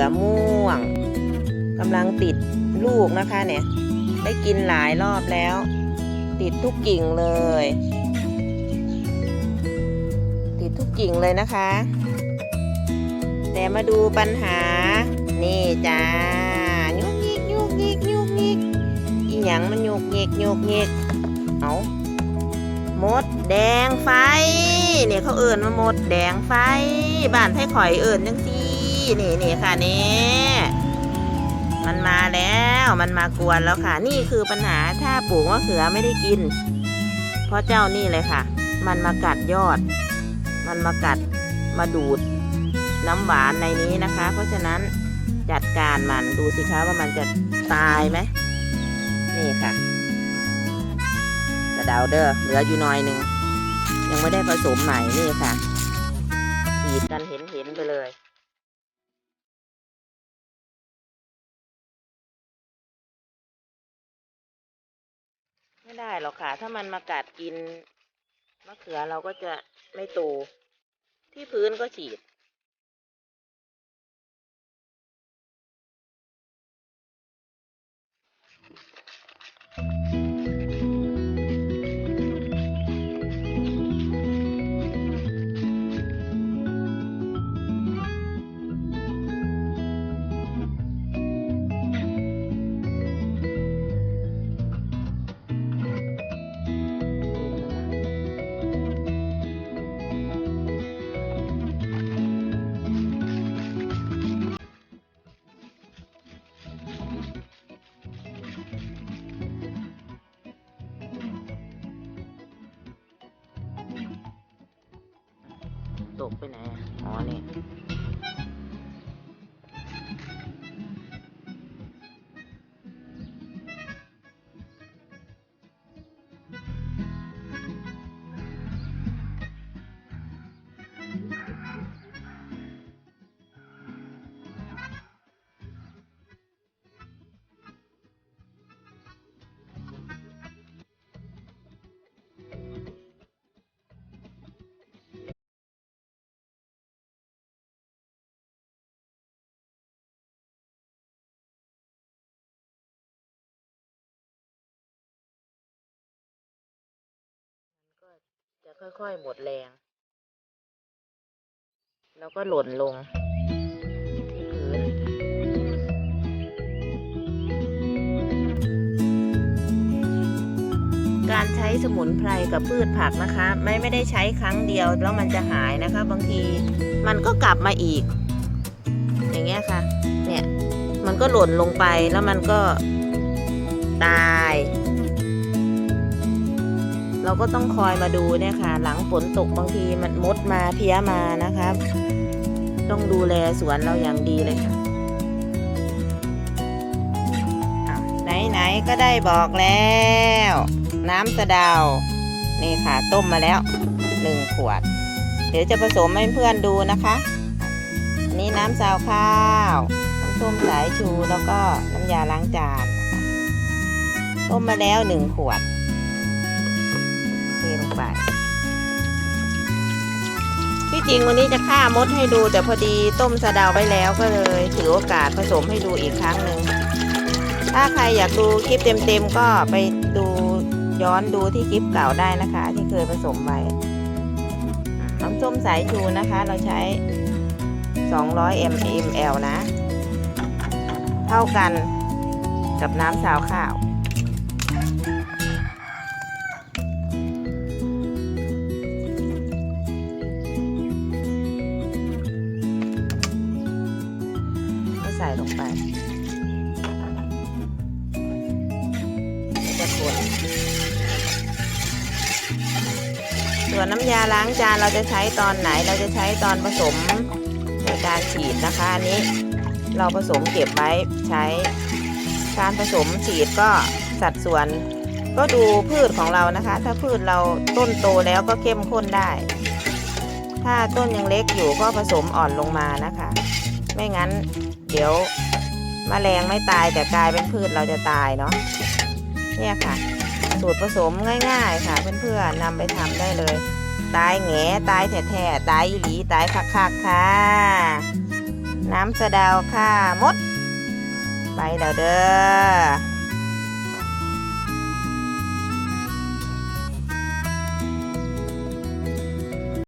อม่วงกำลังติดลูกนะคะเนี่ย ได้กินหลายรอบแล้ว ติดทุกกิ่งเลย ติดทุกกิ่งเลยนะคะ แต่มาดูปัญหา นี่จ้ายุกยิกยุกยิกยุกยิกอีหยังมันยุกยิกยุกยิกเอามดแดงไฟ เนี่ยเขาเอิ่นมามดแดงไฟ บ้านไทยข่อยเอิ่นจังซี่ นี่นี่ค่ะนี่มันมาแล้วมันมากวนแล้วค่ะ นี่คือปัญหาถ้าปลูกมะเขือไม่ได้กิน เพราะเจ้านี่เลยค่ะ มันมากัดยอด มันมากัดมาดูดน้ำหวานในนี้นะคะ เพราะฉะนั้นจัดการมันดูสิคะว่ามันจะตายไหมนี่ค่ะกระเดาเด้อเหลืออยู่หน่อยหนึ่งยังไม่ได้ผสมใหม่นี่ค่ะฉีดกันเห็นเห็นๆไปเลย ได้หรอกค่ะ ถ้ามันมากัดกินมะเขือเราก็จะไม่โตที่พื้นก็ฉีด ตกไปไหนอะอ๋อนี่ ค่อยๆ หมดแรง แล้วก็หล่นลงที่พื้นการใช้สมุนไพรกับพืชผักนะคะ ไม่ไม่ได้ใช้ครั้งเดียวแล้วมันจะหายนะคะ บางทีมันก็กลับมาอีก อย่างเงี้ยค่ะ เนี่ย มันก็หล่นลงไปแล้วมันก็ตาย เราก็ต้องคอยมาดูเนี่ยค่ะ หลังฝนตกบางทีมันมดมาเพี้ยมานะคะต้องดูแลสวนเราอย่างดีเลยค่ะไหนไหนๆก็ได้บอกแล้ว น้ำสะเดานี่ค่ะ ต้มมาแล้วหนึ่งขวด เดี๋ยวจะผสมให้เพื่อนดูนะคะอันนี้น้ำซาวข้าว น้ำส้มสายชูแล้วก็น้ำยาล้างจานต้มมาแล้วหนึ่งขวด ไป ที่จริงวันนี้จะฆ่ามดให้ดูแต่พอดีต้มสะเดาไว้แล้วก็เลยถือโอกาสผสมให้ดูอีกครั้งหนึ่ง ถ้าใครอยากดูคลิปเต็มๆก็ไปดูย้อนดูที่คลิปเก่าได้นะคะ ที่เคยผสมไว้น้ำส้มสายชูนะคะ เราใช้ 200 ml นะ เท่ากันกับน้ำสาวข้าว ใส่ลงไปจะคนส่วนน้ำยาล้างจานเราจะใช้ตอนไหนเราจะใช้ตอนผสมในการฉีดนะคะอันนี้เราผสมเก็บไว้ใช้ การผสมฉีดก็สัดส่วนก็ดูพืชของเรานะคะ ถ้าพืชเราต้นโตแล้วก็เข้มข้นได้ ถ้าต้นยังเล็กอยู่ก็ผสมอ่อนลงมานะคะ ไม่งั้น เดี๋ยวมแมลงไม่ตายแต่กลายเป็นพืชเราจะตายเนาะเนี่ยค่ะ สูตรผสมง่ายๆค่ะ เพื่อนๆนำไปทำได้เลย ตายแงตายแท้ๆตายอีหลีตายคักๆค่ะ น้ำสะดาวค่ะมด ไปแล้วเด้อ